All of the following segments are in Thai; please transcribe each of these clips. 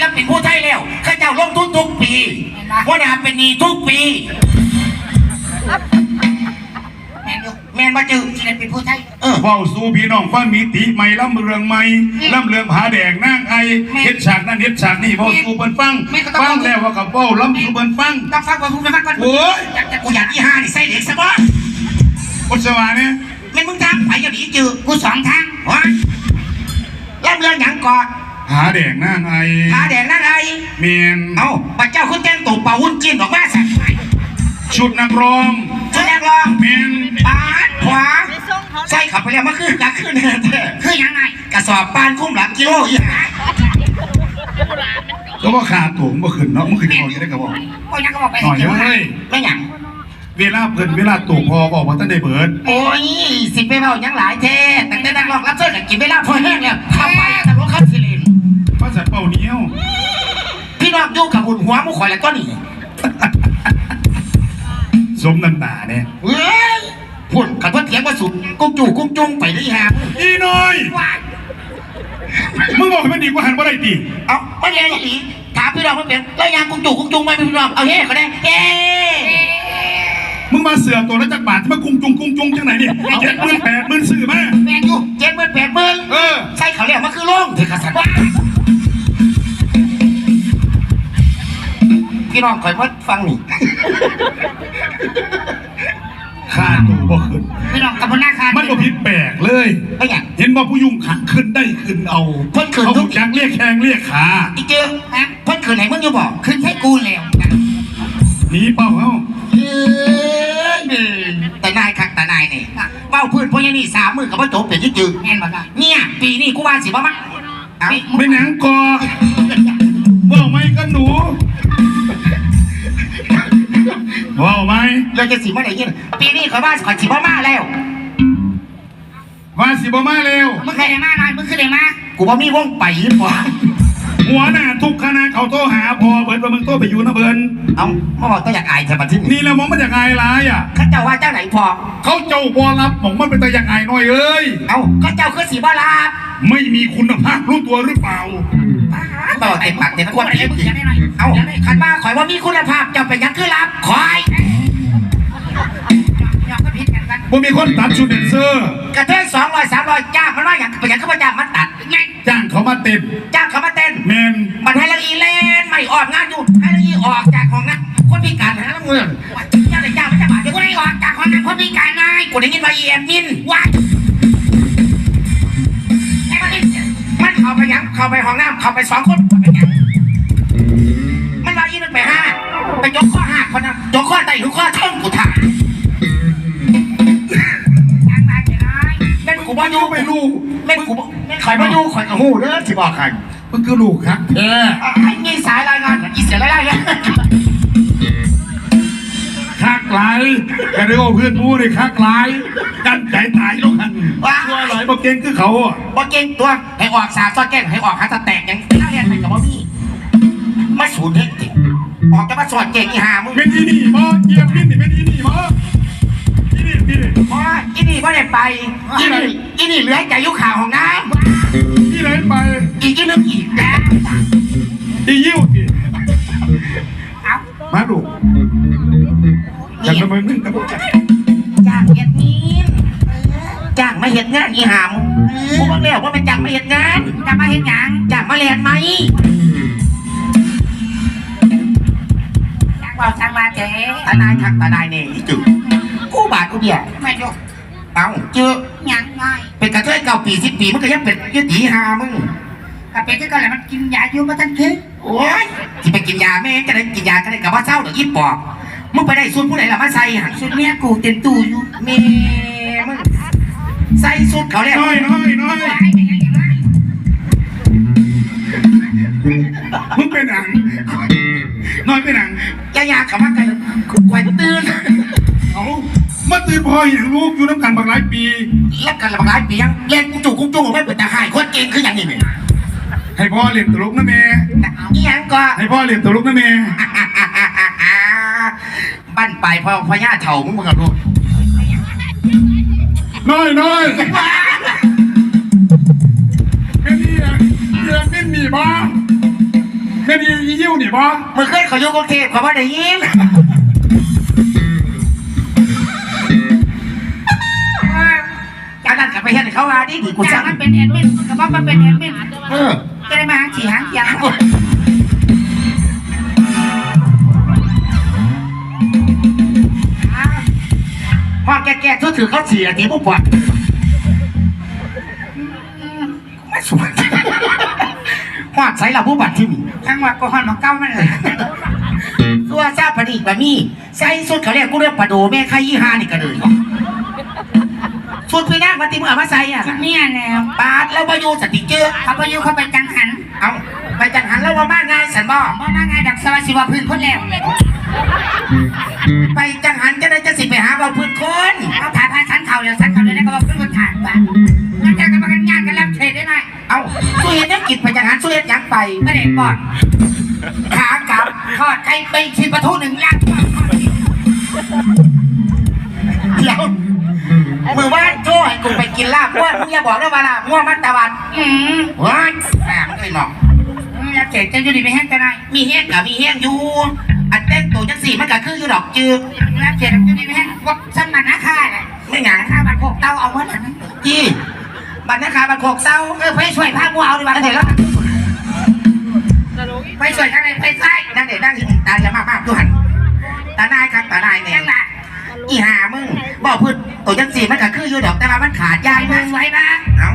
แล้วเป็นผู้ไทยแล้วข้าเจ้าลงทุนทุกปีว่านาเป็นหนี้ทุกปีแมนอยู่แม่นมาจือที่นั่นเป็นผู้ไทย เออ เฝ้าสู่พี่น้องฟังมีติใหม่ล่ำเรืองใหม่ล่ำเรืองผาแดงนางไอเฮ็ดฉากนั้นเฮ็ดฉากนี่เฝ้าสู่เปิ้นฟังฟังแล้วว่ากับเฝ้าล่ำสู่เปิ้นฟัง ต้องฟังก่อนคุณไปฟังก่อนโอ้ย อยากจะกูอยากอีห้านี่ใส่เหล็กซะบ่อุตสวาเนี่ยแม่นมึงทางไปอย่าหนีจือกูสองทางวะรับเรื่องหยังก่อน ผาแดงนางไอหาแดงนั่นไงเมียนเอ้าพระเจ้าคุณแจ้งตัวเป่าหุ้นจีนออกมาสักไปชุดนักร้องชุดแรกลองเมียนปาดขวาใส่ขับไปแล้วมาขึ้นกักขึ้นเถอะคือยังไงกระสอบปานคุ้มหลังกิโลอีกหาก็ว่าขาตัวมันบ่ขึ้นเนาะมันขึ้นพอจะได้ก็บอกก็ยังก็บอกไปหน่อยเว้ยไม่หยังเวลาเพิ่นเวลาตัวพอบอกว่าท่านได้เบิดโอ้ยสิไปเบาหยังหลายเท่แต่แต่นักร้องรับเชิญกินไม่ลาพอแห้งแล้วทำไปตะลุกขับสิ เลนภาษาเป่าเหนียวพี่น้องอยู่กับหุ่นหัวมุขข่อยแล้วก็นี่สมน้ำตาเนี่ยเฮ้ยพุ่นขันเพิ่นเถียงว่าสุดกุ๊กจู่กุ๊กจุงไปได้หาอีน้อยว้ายมึงบอกให้มันดีกว่าหันบ่ได้ดิเอาไม่เรียนอย่างนี้ถามพี่น้องมันเป็นแล้วยังกุ๊กจู่กุ๊กจุงไหมพี่น้องเอาเฮ้เขาได้เฮ้มึงมาเสือกตัวแล้วจากบาทที่มากุ้งจุงกุ้งจุงจังไหนเนี่ยเจ็ดหมื่นแปดหมื่นสื่อมาแมนอยู่เจ็ดหมื่นแปดหมื่นเออใช่เขาเรียกมันคือโล่งถือกระสัน พี่น้องคอยว่าฟังนี่ ค่าตัวบ่ขึ้น พี่น้องกับพนักงานมันก็ผิดแปลกเลยไม่อย่าง เห็นว่าผู้ยุ่งขังขึ้นได้ขึ้นเอาเพิ่นขึ้นเขาทุกจักเรียกแข้งเรียกขาอีเจ้าฮะเพิ่นขืนไหนมึงอยู่บอกขึ้นให้กูแล้วหนีเป้าเอ้าเอ้ยแต่นายคักแต่นายนี่เบ้าพื้นพวกนี้นี่สามมือกับว่าโจบเป็นยี่จืดแมนบอกว่าเนี่ย ปีนี้กูว่าสิบ่มั้งเอาไม่หนังกอว่าไหมกันหนู ว่าไหมเราจะสิเมื่อไหร่ยินปีนี้ข่อยว่าข่อยสิบ่มาแล้วว่าสิบ่มาเร็ว มึงเคยได้มาหน่อยมึงเคยได้มากูบ่มีวงไปยิ่บ่หัวหน้าทุกคณะเขาโทรหาพอเบิร์ดว่ามึงโทรไปอยู่นะเบิร์นเอาเมื่อวานต้องอยากอายจะมาที่นี่นี่แหละมองมันจากไงร้ายอะข้าเจ้าว่าเจ้าไหนพอ เขาเจ้าบอรับผมมันเป็นตาอย่างไงน้อยเอ้ย เอาข้าเจ้าคือสีบ่ลาบไม่มีคุณภาพรู้ตัวหรือเปล่า บ่เต็มปากเต็มคคววรรไปเต็มึมงที่จะได้หน่อยเอาขันมาข่อยว่ามีคุณภาพเจ้าไปยังคือลาบคอยเราก็ผิดกันกันผมมีคนตัดชุดแดนเซอร์ กระเทยสองร้อยสามร้อยจ้างมันว่าอย่างไปยังคือมาจ้างมันตัดแม่งจ้างเขามาเต็มจ้างเขามาเต้นแมนมันให้ละอีเล่นไม่ออกงานอยู่ให้ละอีออกจากของนั้นคนพิการหาละเมืองจ้างเลยจ้างไม่จ้างบาทเดี๋ยวกูกูได้ได้ออออกกจากของนั้นคนพิการนายกูได้ยินว่าอีแอดมินว่า เข้าไปยังเข้าไปห้องน้ำเข้าไปสองคนไปยังมันว่าอีนึงไปห้าไปยกข้อห้าคนนั้นยกข้อใต้หรือข้อเท่งกูถ่ายทางมาจะน้อยแม่นกูบ่อยู่ไม่รู้แม่นกูบ่ข่อยบ่อยู่ข่อยกับหูเด้อสิบอกใครมันคือลูกครับเออไอ้นี่สายรายงานอีเสียรายงานคัก หลายกันเรียกว่าเพื่อนมูเลยคักหลายกันใจตายลูกหันว้าตัวหลายบอกเก่งคือเขาอะบ่เก่งตัว ให้ออกสาซอดแกล้งให้ออกหาตะแตกยังน่าเรียนไปกับบ่มีมาสูนเฮ็ดติออกจะมาสอดเก่งอีหามึงเป็นที่นี่บ่เยียบพินนี่เป็นที่นี่บ่ที่นี่ที่นี่เพราะว่าอีนี่บ่ได้ไปอีนี่อีนี่เหลือใจอยู่ข่าวของน้ที่ไหนไปำอีกอีนึงอีกนะที่ยิ้วสิเอามาดู กันทำไมมึงกับพวกจ้างเฮ็ดมีนจ้างมาเฮ็ดงานอีหามกูบอกแล้วว่าเป็นจ้างมาเฮ็ดงานจะมาเห็นยังจ้างมาเรียนไหมทางว่าทางมาเจ๊ตานายทักตานายเนี่ยอีจุกูบาดกูเดียวไม่ยกเอาเจอยังง่ายเป็นกระเทยเก่าปีสิบปีมันก็ยังเป็นยืดตีหามึงกับเป็นที่ก็เลยมันกินยาอยู่มาตั้งคืนโอ้ยที่ไปกินยาแม่งก็ได้กินยาก็ได้กับว่าเศร้าเดี๋ยวยิบปอบ มึงไปได้สูตรผู้ไหนล่ะมาใส่หันสุดเนี้ยกูเต็มตู้อยู่แม่มึงใส่สูตรเขาแล้วน้อยน้อยน้อยไอ้เป็นยังไงวะมึงเป็นหนังน้อยเป็นหนังยายาเขามากันควยตื่นเอามาตื่นพออย่างลูกอยู่น้ำกันบางหลายปีแล้วกันละบางหลายปียังเล่นกูจู่กุ้งจุ้งออกไม่เปิดตาหายคนเก่งคืออย่างนี้เนี่ยให้พ่อเรียนตลกนะแม่อีหยังก็ให้พ่อเรียนตลกนะแม่ บ้านไปลายพ่อพ่อย่าเถ่ามึงมึงกับลูกน้อยน้อยเป็นนี่อะเดือนเป็นหนีบ้าม่ดียิ้วนี่บ่มือเคยเขาอยู่กรุงเทพเขาว่าได้ยินจากนั้นกลับไปเห็นเขาว่าดีดีกูกูจัจ้างงมันเป็นแอดมินก็บอกมันเป็นแอดมินเออจะได้มาหาขี่หางยาง แก่ๆทุกถือเขาเสียทีผู้ปวดไม่สวยหอดใส่ละผู้บัตรที่มีทั้งว่าก็ฮอนมาเก้ามันเลยตัวซาปนีกบะมี่ใส่สุดเขาเรียกกูเรียกปลาโดแม่ไข่ยี่ห้านี่ก็เลยสุดพี่นางมาติมึงเอามาใส่อะเนี่ยแนวปาดแล้วมาอยู่สติเจอเขาไปอยู่เขาไปจังหัน เอาไปจังหันแล้วว่ามาง่ายสันบ่บ่มาไงดักสวัสดิวาพื้นคนแล้ว ไปจังหันจะได้จะสิไปหาเราพื้นคนเขาถ่ายพาชั้นเขาเดี๋ยวชั้นเขาเลยนะก็บอกพื้นคนถ่ายบ้านงั้นจะกันมากันงานกันรับเทรดได้ไหมเอาสู้เห็นนักกิจไปจังหันสู้เห็นหยังไปไม่ได้ปอดขากลับทอดไก่ไปชิมปลาทูหนึ่งลังเดี๋ยวมือว่านโจ้ให้กูไปกินลาบง่วมึงอย่าบอกนะว่าลาบง่วมันตะวันอืมว้ายแหมมันเลยหนอกรับเทรดจะอยู่ดีไม่แห้งจะได้มีแห้งกับมีแห้งอยู่อัน แต่งตัวจังสี่มันก็คืออยู่ดอกจืดรับเทรดอยู่ดีไม่แห้งว่าสมันนะค่าแหละไม่หยังค่าบัตรโคกเต้าเอาเมื่อไหร่จี้บัตรนะคะบัตรโขกเศร้าเออไปช่วยพาบัวเอาดีกว่าเถอะแล้วไปช่วยทางไหนไปใต้นั่งเดี๋ยวนั่งตาจะมากมากดูหันตานายครับตานายเนี่ยยังไงอีหามึงบอกพื้นตัวจังสี่มันก็คืออยู่ดอกแต่ว่ามันขาดยายมึงไว้มาเอ้า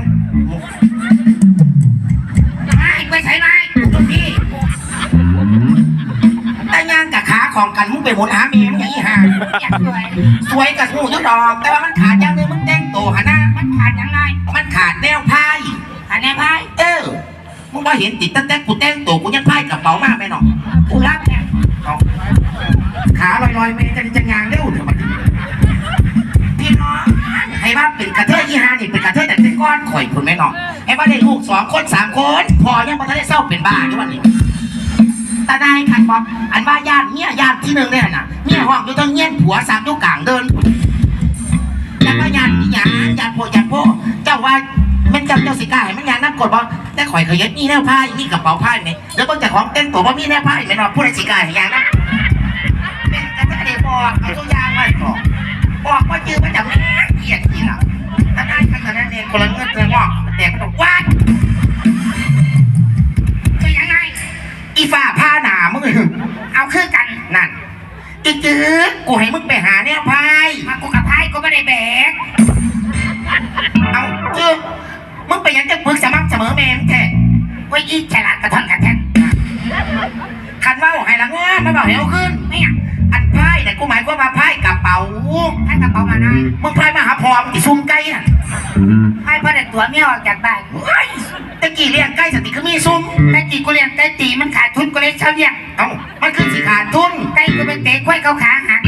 ขาของกันมึงไปหมุนหาเมียมึงอย่างอีหาอยากสวยสวยกับหูยุดอก แต่ว่ามันขาดอย่างหนึงมึงแต่งตัวหนนะมันขาดยังไงมันขาดแนวพายขาดแน่พายเออมึงว่าเห็นติดตั้งแต่กูแต่งตัวกูยังพายกระเป๋ามากไหมน้องกูรับเนี่ยเอาขาลอยๆไม่จะจะงานเร็วเถอะมันพี่น้องให้ว่าเป็นกระเทยยี่ห้านี่เป็นกระเทยแต่เป็นก้อนข่อยคุณแม่น้องให้ว่าได้ลูกสองคนสามคน พอยังมาได้เศร้าเป็นบ้าด้วยวันนี้ ตาได้ขันบอกอันว่าญาติเนี่ยญาติที่หนึ่งเนี่ยน่ะเนี่ยห้องอยู่ตั้งเงี้ยนผัวสามอยู่กลางเดินแล้วก็ญาตินี่หยาญาติพ่ญาติพ่อเจ้าว่ามันจำเจ้าสิกาให้มันยาน้ำกดบอกแต่ข่อยเคยยัดมีแนวผ้ามีกระเป๋าผ้าไหมแล้วก็จะของเต้นตัวว่ามีแนวผ้าไมเนาะผู้ใดสิกาให้ยานะเป็นกระเทยบอกเอาตัวยางมาบอกบอกว่าจื้อมาจากแม่เกียดจริงอะถ้าได้ขนาดนั้นเองคนละเงินเธอบอกแต่ก็ต้องว่า อีฝ้าผ้าหนามึงเอาคือกันนั่นจื้อจื้อกูให้มึงไปหาแนวพายมากูกับพายกูไม่ได้แบกเอาจื้อมึงไปยังจะพึกสมัครเสมอแม่มแท้ไว้อีฉลาดกระท่อนกระแทนคันว่าให้ละง้อมาบอกให้เอาขึ้นไม่อยากอันพายแต่กูหมายความว่าพายกระเป๋าให้กระเป๋ามาได้มึงพายมาหาพอมึงติซุ่มไก่น่ะให้พ่อเด็กตัวเมียออกจากบ้านเฮ้ยตะ กี้เลี้ยงไก่สติคือมีซุ่มแต่ตีกูเลี้ยงแต่ตีมันขาดทุนกูเลยเช่าเลี้ยงเอ้ามันคือสิขาดทุนไก่กูไปเตะกล้วยเขาขาหัก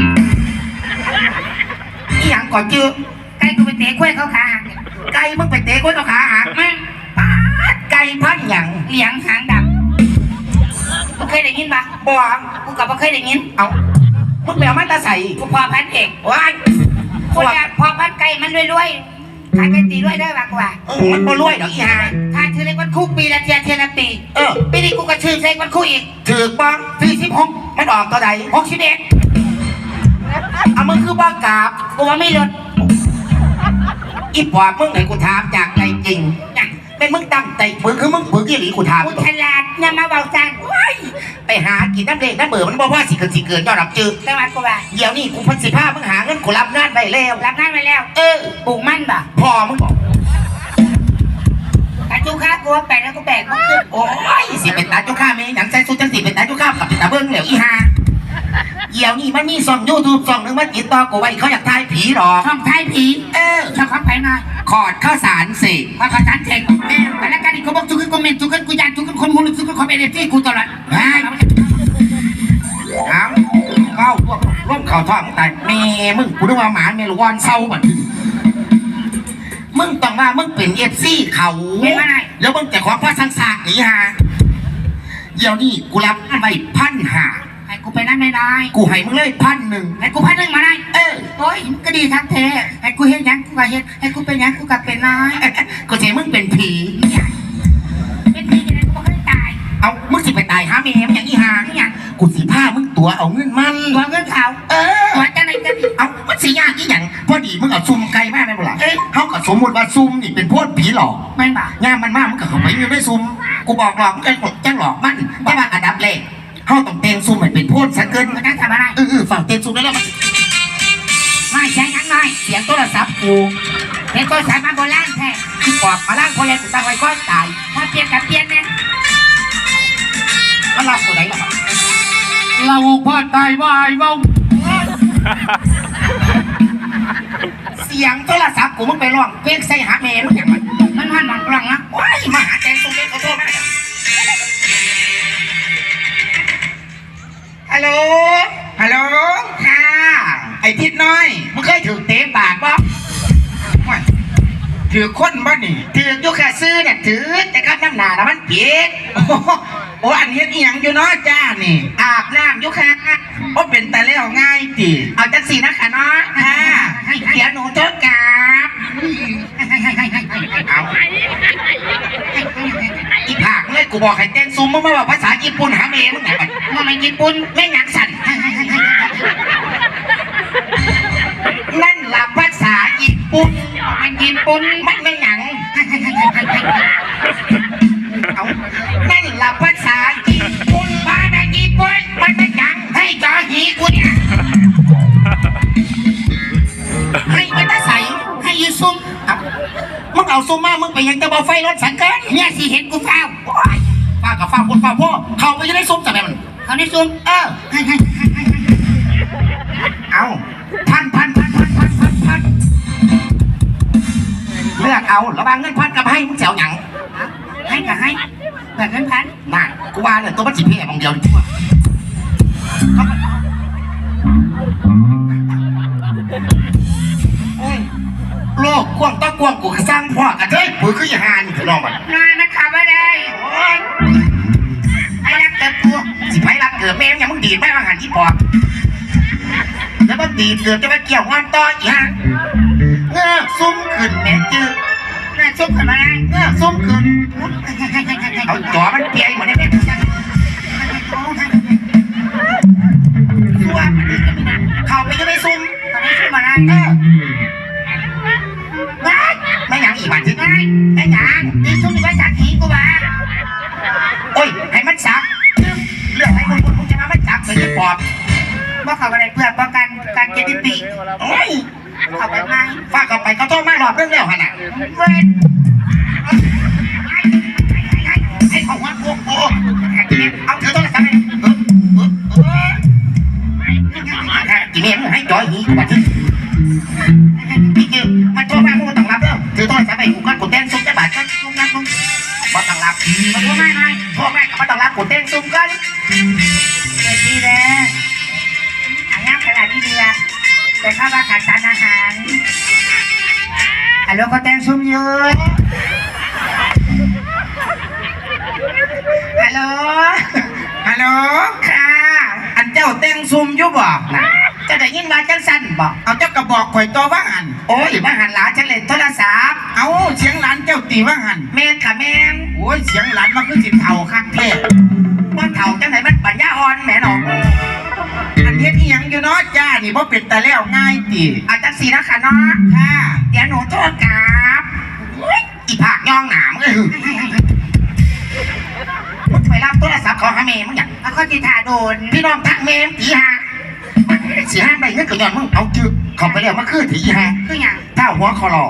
อีหยังก่อนจื้อไก่กูไปเตะกล้วยเขาขาหักไก่มึงไปเตะก้นเอาขาหักมึงปาดไก่พันหยังเหลียงหางดำกูเคยได้ยินปะบ่กูกับบ่เคยได้ยินเอามึงแมวมันตาใส่กูพอพันเอกว้ายคนอยากพอพันไก่มันรวยๆ ขายไก่ตีรวยได้ปะกูว่าเออมันบ่รวยดอกอีห่าถ้าชื่อเล็กวันคู่ปีละเทียเทียละปีเออ ปีนี้กูก็ชื่อเล็กวันคู่อีกถือกบ้างสี่สิบหกมันออกตัวใดหกสิบเอ็ดเอามึงคือบ้ากราบกูว่าไม่ลดอีปอบมึงให้กูถามจากใจจริงนะ เป็นมึงตั้งใจฝึกคือมึงฝึกยี่หลีกูถามกูฉลาดอย่ามาเบาจังว้ายไปหากินน้ำเด็กน้ำเบื่อมันบอกว่าสิเกิดสิเกิดยอดรับจืดแต่ว่ากูว่าเดี๋ยวนี้กูเพันสิผ้ามึงหาเงินกูรับงานไปแล้วรับงานไปแล้ว เออปลูกมันบ่ะพอมึงบอกกระจูค้ากูว่าแปดแล้วกูแบกมันขึ้นโอ้ยสิเป็นตาจุข้าเมย์หนังใส่สุดจังสิเป็นตาจุข้ากับเป็นตาเบิ้งเหลวอีห่า เดี๋ยวนี้มันมีช่องยูทูบช่องหนึงมันติดต่อกูไว้เขาอยากทายผีหรอกช่องไทยผีเออช่องของไผ่หน่อยขอดข้าวสารสิพอขจันเทคแม่แต่ละการนี่เขาบอกทุกคนคอมเมนต์ทุกคนกูยันทุกคนคนหูลึกทุกคนคอมเมนต์ที่กูตลอดเอาเมาพวกร่วมเข่าท้องตายแม่มึงกูนึกว่าหมาเมลวอนเศร้าบัดนี้มึงต้องว่ามึงเป็นเอฟซีเขาไม่ว่าไงแล้วมึงจะขอพ่อสังสากหนีฮะเดี๋ยวนี้กูรับไปพันหา ให้กูไปนั่นไม่ได้กูให้มึงเลยพันหนึ่งให้กูพันหนึ่งมาได้เออโอ้ยมันก็ดีทักแท้ให้กูเฮ็ดหยังกูก็เฮ็ดให้กูเป็นหยังกูก็เป็นนายกูจะให้มึงเป็นผี เป็นผียังไงกูบ่เคยตายเอามึงสิไปตายหาเมย์มันอย่างอีหาเนี่ยกูสิผ้ามึงตัวเอาเงินมัน ตัวเงินเขาเออ ตัวจะไหนกันเอามันสิยากอีหยังพอดีมึงเอาซุ่มไก่มาแม่นบ่ล่ะเอ้ยเขาก็สมมุติว่าซุ่มนี่เป็นพวกผีหลอกไม่บ่า ย่ามมันมากมันก็เข้าไปอยู่ในซุ่มกูบอกหลอกมันก็จังหลอกมันแต่ว่าอันดับแรก เขาต้องเตงซุ่มให้เป็นโพดซะเกินมันนั่งทำอะไรเออเออฝั่งเตงซุ่มได้แล้วมันไม่ใช่ยังไงเสียงโทรศัพท์กูเห็นตัวสายมาโบราณแท้ที่ปอบมาล่างพอยังกูตั้งไว้ก็ตายพอเปลี่ยนกับเปลี่ยนเนี่ยมันรับตัวไหนล่ะเราพ่อตายว่าไอ้เบ้าเสียงโทรศัพท์กูมึงไปร้องเพลงใส่หาเมย์มึงอย่างมันมันหันหลังกล่องนะว้ายมาหาแตงซุ่มเล่นขอโทษมา ฮัลโหล ฮัลโหล ค่ะ ไอ้ทิดน้อย มึงเคยถือเตะปากป่ะถือคนบ่นี่ ถืออยู่แค่ซื้อเนี่ยถือแต่ครับน้ำหนานะมันเปียกโอ้โหโอ้อันเฮ็ดอีหยังอยู่เนาะจ้านี่ อาบน้ำอยู่ค่ะโอ้เป็นแต่แล้วง่ายติเอาจังสีนะคะเนาะค่ะเดี๋ยวหนูทดกราบเอาอีผา กูบอกให้เต้นซุมมึงมาบอกภาษาญี่ปุ่นหาเมย์มึงไงมันมันไม่ญี่ปุ่นแม่งหยังสั่นนั่นละภาษาญี่ปุ่นมันญี่ปุ่นมันไม่หยังเอานั่นละภาษาญี่ปุ่นมาในญี่ปุ่นมันไม่หยังให้จอหีกูเนี่ยให้มันตาใสให้ยูซุ่มมึงเอาซุมมามึงไปยังจะบอไฟรถสังเกินเนี่ยสิเห็นกูเฝ้า กับฟ้าคนฟ้าพ่อเขาไปยังได้ซุมแต่ไหนมันเขาได้ซุ่มเออเอาพันพันพันพันพันพันพันเลือกเอาระหว่างเงินพันกับให้มึงเสียวหยังให้ก็ให้แบบนั้นพันน่ากูว่าเลยตัวมันสิเพ่มองเดียวดีกว่าโลกกว้างต้องกว้างกูก็สร้างพ่อกระเทยปุ๋ยคืออย่าหานถือลองมันนายนะคะไม่ได้ โอ้ยไอ้รักเกิดกูสิไปรับเกิดแม่งยังมึงดีดแม่งอาหารที่ปอกแล้วมันดีดเกิดจะมาเกี่ยวงานต่ออีกฮะเงือซุ่มขึ้นแม่จืดนายซุ่มขึ้นมาได้เงือซุ่มขึ้นเอาจอมันเปียหมดเลยแม่ซัวมันดีกันไม่ได้เข้าไปจะไม่ซุ่มตอนนี้ซุ่มมาได้เออไม่ไม่หยังอีกบันที่ไม่ไม่หยังนี่ซุ่มไว้จากหีกูบ้า ปีโอ้ยเขาไปไหมฝากเขาไปเขาโทษมารอดเรื่องแล้วขน่ะเว้น บอกเอาเจ้ากระบอกข่อยตัวว่าหันโอ้ยมาหันหลาฉันเล่นโทรศัพท์เอาเสียงหลานเจ้าตีว่าหันแม่นค่ะแม่นโอ้ยเสียงหลานมันคือสิเท่าคักแท้ว่าเถ่าจังไหนมันปัญญาอ่อนแหม่หนออันเฮ็ดอีหยังอยู่เนาะจ้านี่บ่เป็นแต่แล้วง่ายติเอาจังสีนะคะเนาะค่ะเดี๋ยวหนูโทษกราบอุ๊ยอีผากย่องหนามเอ้ยมึงไปรับโทรศัพท์ของฮาเมมึงอย่างแล้วก็จิตาโดนพี่น้องทักเมมตีฮะ สีห้าใบเงินกับยอนมึงเอาจืดเขาไปแล้วมาคือถีฮะคืออย่างถ้าหัวคอรอ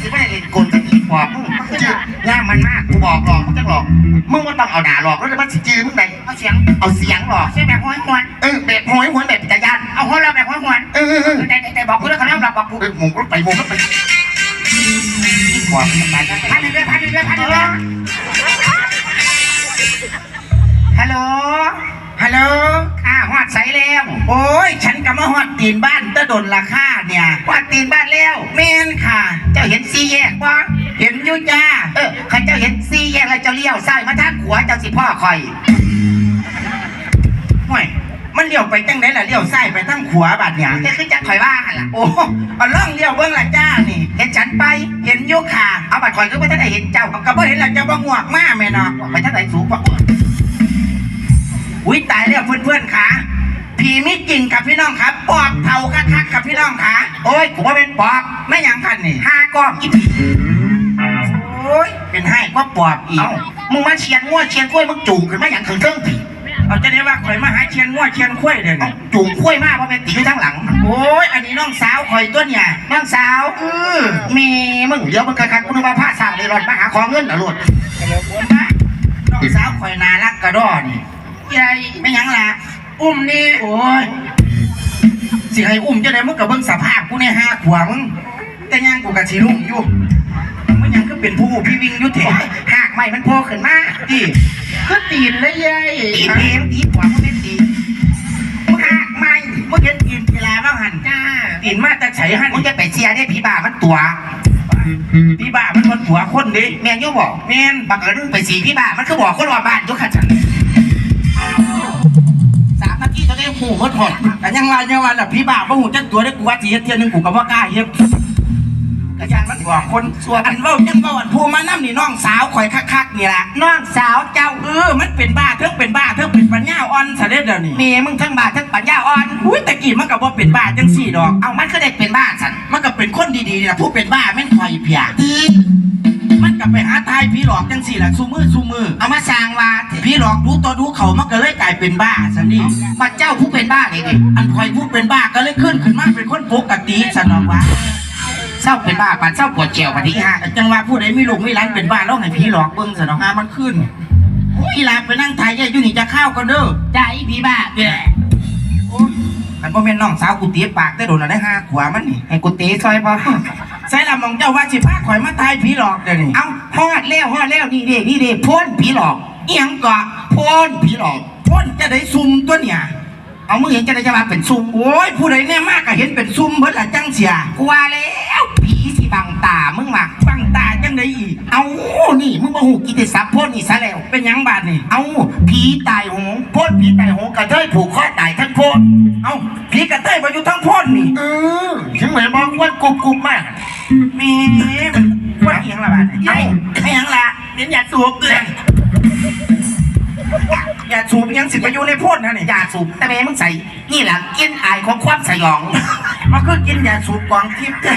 สิไม่ได้เล่นกลจะอีบอกมึงจืดย่ามันมากกูบอกหลอกมึงจะหลอกมึงไม่ต้องเอาด่าหลอกแล้วจะมาสิจืดมึงไหนเอาเสียงเอาเสียงหลอกเสียงแบบห้อยหวนเออแบบโหยหวนแบบปิตายานเอาหัวเราแบบห้อยหวนเออเออเออแต่แต่บอกกูแล้วเขาเริ่มบอกกูเออหมุนรถไปหมุนรถไปความมันไปได้พันหนึ่งด้วยพันหนึ่งด้วยพันหนึ่งด้วยฮัลโหล ฮัลโหล ข้าหอดใส แล้วโอ้ย ฉันก็มาฮอดตีนบ้านตะดนราคาเนี่ยหอดตีนบ้านแล้วแม่นค่ะ เจ้าเห็นซีแยกปะเห็นอยู่จ้าเออข้าเจ้าเห็นซีแยกแล้วเจ้าเลี้ยวซ้ายมาทางขวาเจ้าสิพ่อคอยห่วยมันเลี้ยวไปจังไดล่ะเลี้ยวซ้ายไปทางขวาบัดเนี่ยจะขึ้นจากข่อยว่าหั่นล่ะโอ้เอาล่องเลี้ยวเบิ่งละจ้านี่ เห็นฉันไปเห็นอยู่ค่ะเอาบัตรข่อยก็ไม่ได้เห็นเจ้าเอาก็บ่เห็นละจะบ่งวกมาแม่เนาะไปทางไหนสูงกว่าอุ้ยตายแล้วเพื่อนๆค่ะ ผีมีจริงครับพี่น้องครับปอบเผาคักๆกับพี่น้องค่ะโอ้ยกูว่าเป็นปอบไม่หยังกันนี่ห้ากล้องอีผีโอ้ยเป็นให้ก็ปอบอีกเอ้ามึงมาเชียนงัวเชียนกล้วยมึงจูงขึ้นมาอย่างถึงเครื่องผีเอาจะได้ว่าข่อยมาหาเชียนงัวเชียนคุ้ยเด้อเอานี่จูงกล้วยมากเพราะเป็นตีอยู่ทั้งหลัง โอ้ยอันนี้น้องสาวข่อยตัวเนี่ยน้องสาวเออเมมึงเดี๋ยวมึงกระคักกูนึกว่าผ้าสร้างเลยรอนมาหาของเงินเหรอลูกน้องสาวข่อยน่ารักกระดอนี่ยายไม่หยังล่ะ อุ้มนี่โอ้ยสิให้อุ้มจะได้มึงกับเบิ่งสภาพกูเนี่ยห้าขวมึงแต่ยังกูกะสิลุ่มอยู่มันยังก็เป็นผู้พี่วิ่งอยุทธเถโอ้ยหากใหม่มันโผล่ขึ้นมาที่ก็ตีนเลยยายตีเพลงตีหัวมึงเป็นตีมึงหากใหม่เมื่อเห็นตีนกีฬาบ้างหันจ้าตีนมาแต่ไฉหันมึงจะไปเชียร์ได้ผีบ้ามันตัวพี่บ้ามันคนหัวคนดิแม่นอยูบอกแมนบังเอิญไปสีพี่บ้ามันคือบอกคนว่าบ้านอยุคันฉัน สามนาทีตอนนี้หูหมดหมดแต่ยังว่ายังว่าล่ะพี่บ้าบ่หูจักตัวได้กูว่าสิเฮ็ดเที่ยหนึงกูก็บ่กล้าเฮ็ดกระยานมันบอกคนส่วนอันเว้าจังเว้าอันผู้มานํนี่น้องสาวข่อยคักๆนี่ล่ะน้องสาวเจ้าเออมันเป็นบ้าเทิงเป็นบ้าเทิงเป็นปัญญาอ่อนซะเด้อเดี๋ยวนี้เมียมึงทั้งบ้าทั้งปัญญาอ่อนอุ้ยตะกี้มันก็บ่เป็นบ้าจังซี่ดอก เอามันก็ได้เป็นบ้าสันมันก็เป็นคนดีๆนี่ล่ะผู้เป็นบ้าแม่นข่อยเพียดี มันก็ไปหาทายผีหลอกจังซี่หล่ะซุมือซุมือเอามาสร้างว่าผีหลอกดูตัวดูเขามันก็เลยกลายเป็นบ้าซั่นนี่บัดเจ้าผู้เป็นบ้าเลยดิอันคอยพูดเป็นบ้าก็เลยขึ้นขึ้นมาเป็นคนปกติสันองว่าเศร้าเป็นบ้าปันเศร้าปวดเจียวปันที่ห้าจังว่าผู้ใดมีลูกมีหลานเป็นบ้าแล้วให้ผีหลอกเบิ่งสันองหามันขึ้นอีหลาไปนั่งถ่ายแย่ยู่นี่จะเข้าวกันเด้อใจผีบ้าเด้ออันพ่อแม่นน้องสาวกูเตียปากได้โดนแล้วได้ห้าขวามันนี่ให้กูเตะซอยพอ ใส่ละมองเจ้าว่าสิพาข่อยมาถ่ายผีหลอกเดี๋ยวนี้เอาฮอดแล้วฮอดแล้วนี่เด้นี่เด้พ่นผีหลอกเอียงเกาะพ่นผีหลอกพ่นจะได้ซุ่มตัวเนี่ยเอามึงเห็นจะได้จะมาเป็นซุ่มโอ้ยผู้ใดแน่มากก็เห็นเป็นซุ่มเบิดละจังเสียกูว่าแล้วผีสิบังตามึงมาบังตาจัง ได้อีก เอานี่มึงมาหูกิติศัพท์พ่นนี่ซะแล้ว เป็นหยังบาดนี่เอาผีตายโหงพ่นผีตายโหงกระเทยผูกคอตายทั้งพ่นเอ้าผีกระเต้ยมาอยู่ทั้งพ่นนี่ เออถึงเหมือนบอกว่ากุบกุบมากแมีมันว่าเอียงละบาดนี่เอ้าไม่หยังละเดี๋ยวอย่าสูบเลยอย่าสูบยังสิไปอยู่ในพ่นนะนี่ยาสูบแต่แม่มึงใส่นี่แหละกินอายของความสยอง มันคือกินยาสูบกองทิพย์เด้อ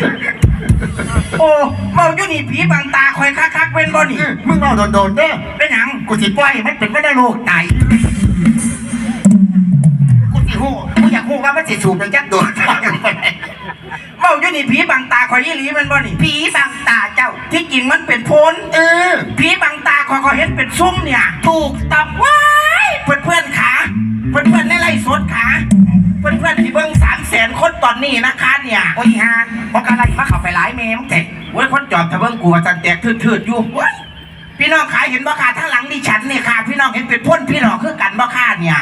โอ้เมาอยู่นี่ผีบางตาคอยคักๆเป็นบ่นี่ มึงเอาโดนๆเด้อเป็นหยังกูสิปล่อยให้มันเป็นไม่ได้โรคไตกูสิหูกูอยากหูว่ามันสิสูบหรือยักโดนเมาอยู่นี่ผีบางตาคอยยี่หลีเป็นบ่นี่ผีบังตาเจ้าที่จริงมันเป็นโพนเออผีบางตาคอยคอยเห็นเป็นซุ่มเนี่ย ถูกต้องว้ายเพื่อนเพื่อนๆขาเพื่อนเพื่อนๆในไล่สดขา เพื่อนเพื่อนๆที่เบิ้งสามแสนคนตอนนี้นะคะเนี่ยโอ้ยฮะบอกอะไรมาข้าไปหลายเมมเจ็ดเว้ยคนจอดทะเบิ้งกูว่าจันแตกทืดๆอยู่เว้ยพี่น้องขายเห็นบ่ค่ะทั้างหลังดิฉันเนี่ยค่ะ พี่น้องเห็นเป็นพ่นพี่หลอกคือกันบ่ค่ะเนี่ย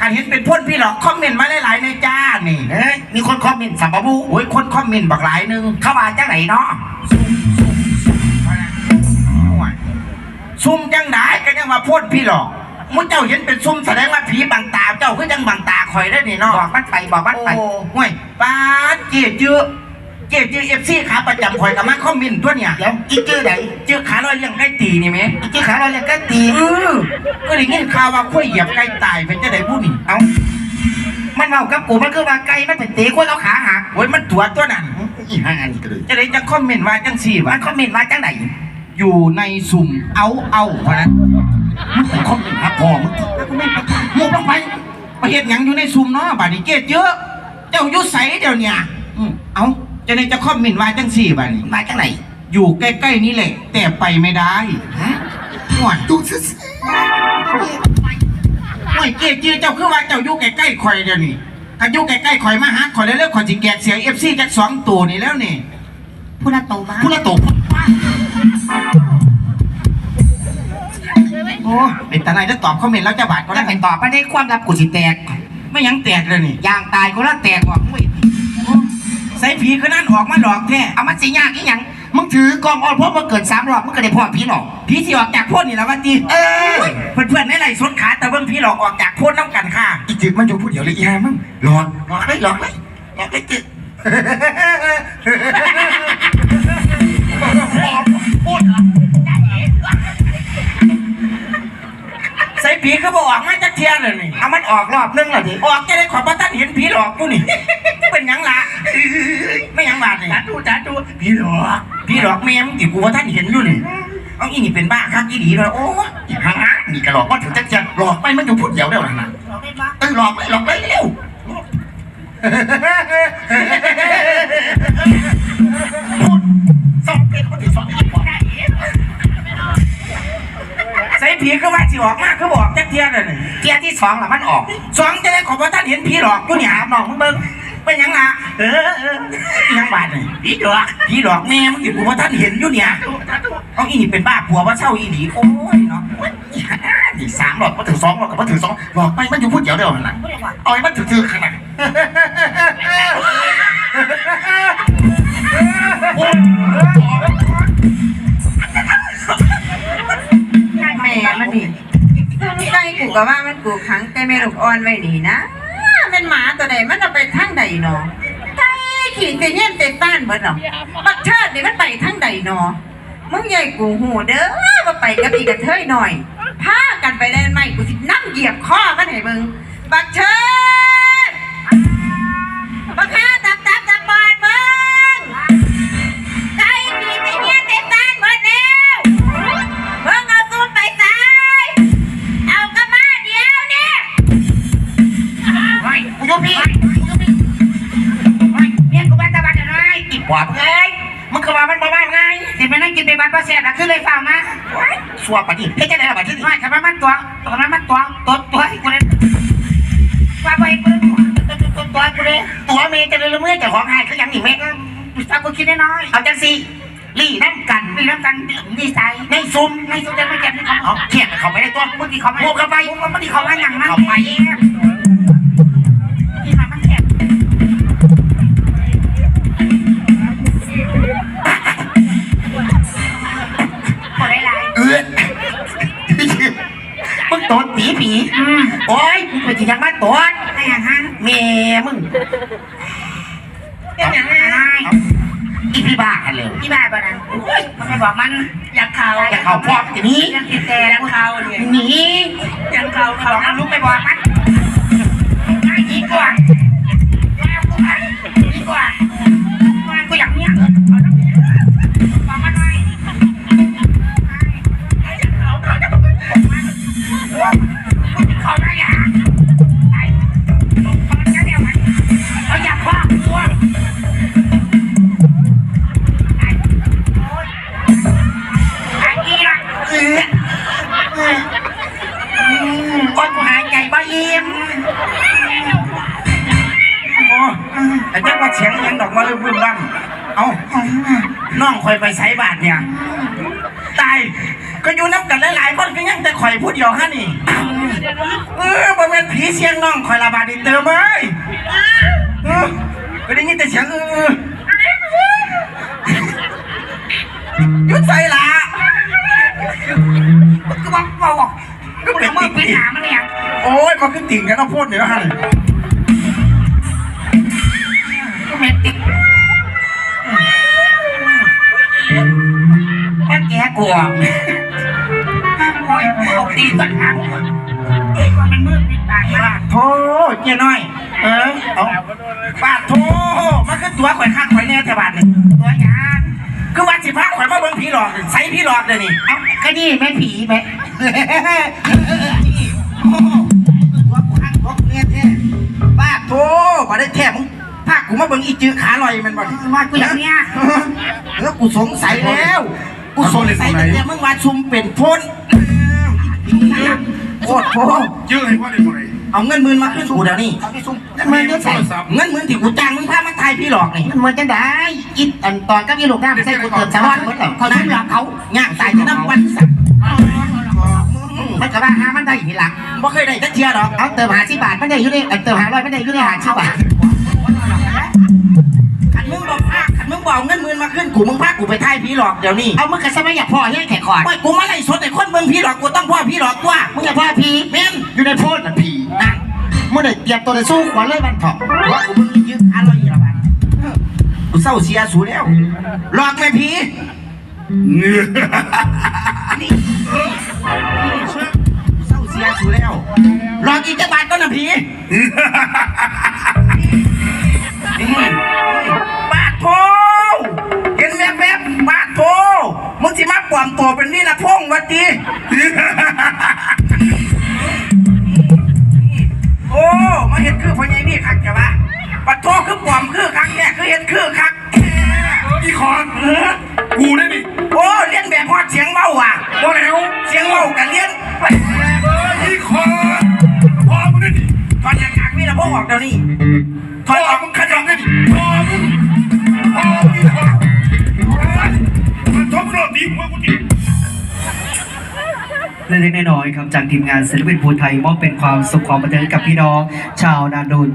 การเห็นเป็นพ่นพี่หลอกคอมเมนต์มาหลายๆในจ้านี่เอ้ยมีคนคอมเมนต์สัมปบูโอ้ยคนคอมเมนต์บักหลายหนึงเข้ามาจังไหนเนาะซุ่มจังได้ก็ยังว่าพ่นพี่หลอก มุเจ้าเห็นเป็นซุ่มแสดงว่าผีบังตาเจ้าคือจังบังตาคอยได้นี่เนาะบอกมันไปบอกมันไปโอ้ ห่วยป้าดเจี๊ยจื้อเจี๊ยจื้อเอฟซีขาประจำคอยกับมาคอมเมนต์ตัวเนี่ยเดี๋ยวอีกชื่อไหนจื้อขาลอยเลี้ยงไก่ตีนี่ไหมอีกชื่อขาเราเรียกกันตีเออก็ได้ยินข่าวว่าคุยเหยียบไก่ตายเป็นจะได้ผู้นี่เอามันเอากับกูมันคือว่าไก่มันเป็นตีกล้วยเอาขาหักโอ้ยมันตัวตัวนั้นอีห่าอันนี้ก็เลยจะได้จังคอมเมนต์ว่าจังสี่มัวะนคอมเมนต์มาจังไหนอยู่ในสุ่มเอาเอาเพราะนั้น มันคอมเมนต์หาพอมึงมุกลงไปไปเห็นหยังอยู่ในสุ่มเนาะบาดนี้เจี๊ยเยอะ เจ้าอยู่ใสเดี๋ยวเนี่ยอืมเอาจะได้จะคอมเมนต์ว่าจังสี่บาดนี้มาจังไหนอยู่ใกล้ๆนี่แหละ แต่ไปไม่ได้ฮะห่วยดูซื่อห่วยเจี๊ยจื้อเจ้าคือว่าเจ้าอยู่ใกล้ๆข่อยเดี๋ยวนี้ถ้าอยู่ใกล้ๆข่อยมาหาข่อยแล้วเรื่องข่อยสิแกกเสียงเอฟซีจากสองตัวนี่แล้วนี่ๆผู้ละโตมาผู้ละโตพุ่นว่า โอ้เป็นตาไหนแล้วตอบคอมเมนต์แล้วจะบาดก็ก็ได้ได้เป็นต่อไปในความลับกูสิแตก ไม่ยังแตกเลยนี่ยางตายกูแล้วแตกบอกมึงใส่ผีคือนั่นออกมาหลอกแท้เอามันสิยากอีหยังมึงถือกองออนเพราะมันเกินสามรอบมึงก็ได้พอผีหรอกผีสิออกจากพ่นนี่แล้วว่าจีเออเพื่อนๆในไหลฟ์สดขาแต่เบิ่งบิ่งผีหลอกออกจากโพ้นน้ำกันค่ะอีจึกมันอยู่พูดเดี๋ยวเลยอีหามึงหลอกหลอกเลยหลอกเลยหลอกเลยจึก ใส่ผีก็บออกมาจากเทียนเลยนี่เอามันออกรอบนึงเหรอดิออกจะได้ขอพระท่านเห็นผีหลอกกูนี่ เป็นหยังละไม่หยังบาดนี่จ้าดูจ้าดูผีหลอกผีหลอกแม่มึงติกูว่าท่านเห็นอยู่นี่เอาอีนี่เป็นบ้าคักอีดีเลยโอ้ยอีหานี่ก็หลอกว่าถึงจะจะหลอกไปมันอยู่พูดเดี๋ยวเดี๋ยวนั่นน่ะเออหลอกเลยหลอกเลยเร็วสองเป็นคนที่สอง ใส่ผีก็ว่าสิออกมาก็บอกจักเทียนเลยนี่เทียที่สองละมันออกสองจะได้ขอบพระท่านเห็นผีหลอกกูนี่หาหนองมึงเบิ่งเป็นยังล่ะเออเออยังบาดนี่ผีหลอกผีหลอกแม่มึงติกูว่าท่านเห็นอยู่เนี่ยเอาอีนี่เป็นบ้าผัวว่าเศร้าอีหลีโอ้ยเนาะอีหานี่สามหลอกมาถึงสองหลอกกับมาถึงสองหลอกไปมันอยู่พูดเดียวเดียวนั่นน่ะเอาให้มันถึงถึงขนาดแกูก็ว่ามันกูขังแต่แม่ลูกอ่อนไว้นี่นะเป็นหมาตัวใดมันเอาไปทางใดเนาะใจขี่แต่เงี้ยแต่ต้านเบิดเนาะบักเชิดนี่มันไปทางใดเนาะมึงใหญ่กูหูเด้อว่าไปกับอีกระเทยหน่อยพากันไปได้ไหม่กูสินั่งเหยียบคอมันให้มึงบักเชิดบักข้าตั พี่เมียกูบ้านตะวันอะไรอีกกว่าเอ้ยมึงคือว่ามันบ้านไงสิไปนั่งกินไปบ้านป้าแซ่บนะขึ้นเลยฟังมาสวปะดิเฮ้ยจะได้อะไรที่นี่ไม่ทำไมมันตัวทำไมมันตัวตัวตัวให้กูเลยว่าไปกูเลยตัวตัวตัวกูเลยตัวเมย์จะเลยเมื่อจะของหายก็ยังหนีเมย์ถ้ากูคิดน้อยเอาจังสิลี่น้ำกันลี่น้ำกันดีใจในซุ่มในซุ่มจะไม่เก็บที่เขาเอาเทียบเขาไม่ได้ตัวมึงที่เขาไม่มึงกันไปมึงที่เขาไม่หนังมันเขาไป มึงโดนผีผีโอ้ยมึงไปที่ยังบ้านตัวไม่อย่างนั้นเมียมึงเป็นอย่างนั้นอีพี่บ้ากันเลย ที่บ้านบ้านนั้นมันไปบอกมันอยากเขาอย่าเข้าพอกทีนี้ยังติดแต่แล้วเขาเนี่ยหนียังเขาเขาเอาลูกไปบอกมันไอ้ดีกว่า ยุดใส่ละก็บอกบอกก็เป็นมึติ่งงไปหามันเนี่ยโอ้ยมันก็ติ่งกันต้องพูดเดี๋ยวฮะนี่ก็เป็นติดแค่แกกลัวโอ้ยเอาตีก่อนครับมันมืดปิดตาอยู่ละโธ่เจ้น้อย เออเอาบาดโธ่มันคือตัวข่อยข้างข่อยแน่แต่บาดนี่ตัวยาน คือวันสิพาข่อยมาเบิ่งผีหลอกใส่ผีหลอกเลยนี่เอ้าก็นี่แม่ผีแม่ตัวกูข้างตัวกูเนี่ยแท้บาดโธ่บ่ได้แท้มึงพากูมาเบิ่งอีจื้อขาลอยมันบ่ว่ากูอย่างเนี้ยเออกูสงสัยแล้ว กูสงสัยตั้งแต่มึงว่าชุมเป็นพนโคตรโพเยอะให้พ่อได้บ่ได้เอาเงินหมื่นมาขึ้นกูเดี๋ยวนี้เอาไปซุ่ม เงินเงินใส่เงินหมื่นที่กูจ้างมึงพามาทายพี่หลอกนี่มันเหมือนจะได้อิดอันตอนก็มีลูกน้ำใส่กูเติมสวรรค์เหมือนเขาชุ่มหลังเขาย่างตายจะน้ำวันสักมันก็ว่าหามันได้ทีหลังบ่เคยได้จักเทียดอกเอาเติมหาสิบบาทไม่ได้อยู่ในเติมหาร้อยไม่ได้อยู่ในหาสิบบาทขันมึงบอกพาขันมึงบอกเงินหมื่นมาขึ้นกูมึงพากูไปทายพี่หลอกเดี๋ยวนี้เอามึงก็สมัยอยากพ่อให้แขกคอร์ดไม่กูมาไล่สดไอ้คนเบิ่งพี่หลอกกูต้องพ่อพี่หลอกกว่ามึงอยากพ่อพีแม่นอยู่ในโพดน่ะผีนั่น เมื่อได้เตรียมตัวได้สู้ขวัญเลยมันเถาะว่ากูมึงยึดอร่อยละบ้านกูเศร้าเสียสูแล้วหลอกแม่ผีเนี่ยนี่กูเศร้าเสียสูแล้วหลอกอีกจักบาทก็นะผีบาทโพเห็นแวบๆบาทโพมึงสิมาปลอมตัวเป็นนี่ละพงวัดดี มาเห็นคือพญายนี่คักจะวะปัดโทคือปลอมคือคักเนี่ยคือเห็นคือคักอีคอนกูได้นี่โอ้เลี้ยนแบบฮอดเสียงเมาว่ะบ่แล้วเสียงเมากันเลี้ยนไปอีคอนพอมึงได้นี่ถอนจากกากมีละพวกออกเดี๋ยวนี้ถพออนออกมึงขยับได้นี่พอมึงพอมึงพอมันทบรอบดีหัวกูดิ เล็กๆน้อยๆครับจากทีมงานศิลปินภูไทยมอบเป็นความสุขความบันเทิงกับพี่น้องชาวนาโดน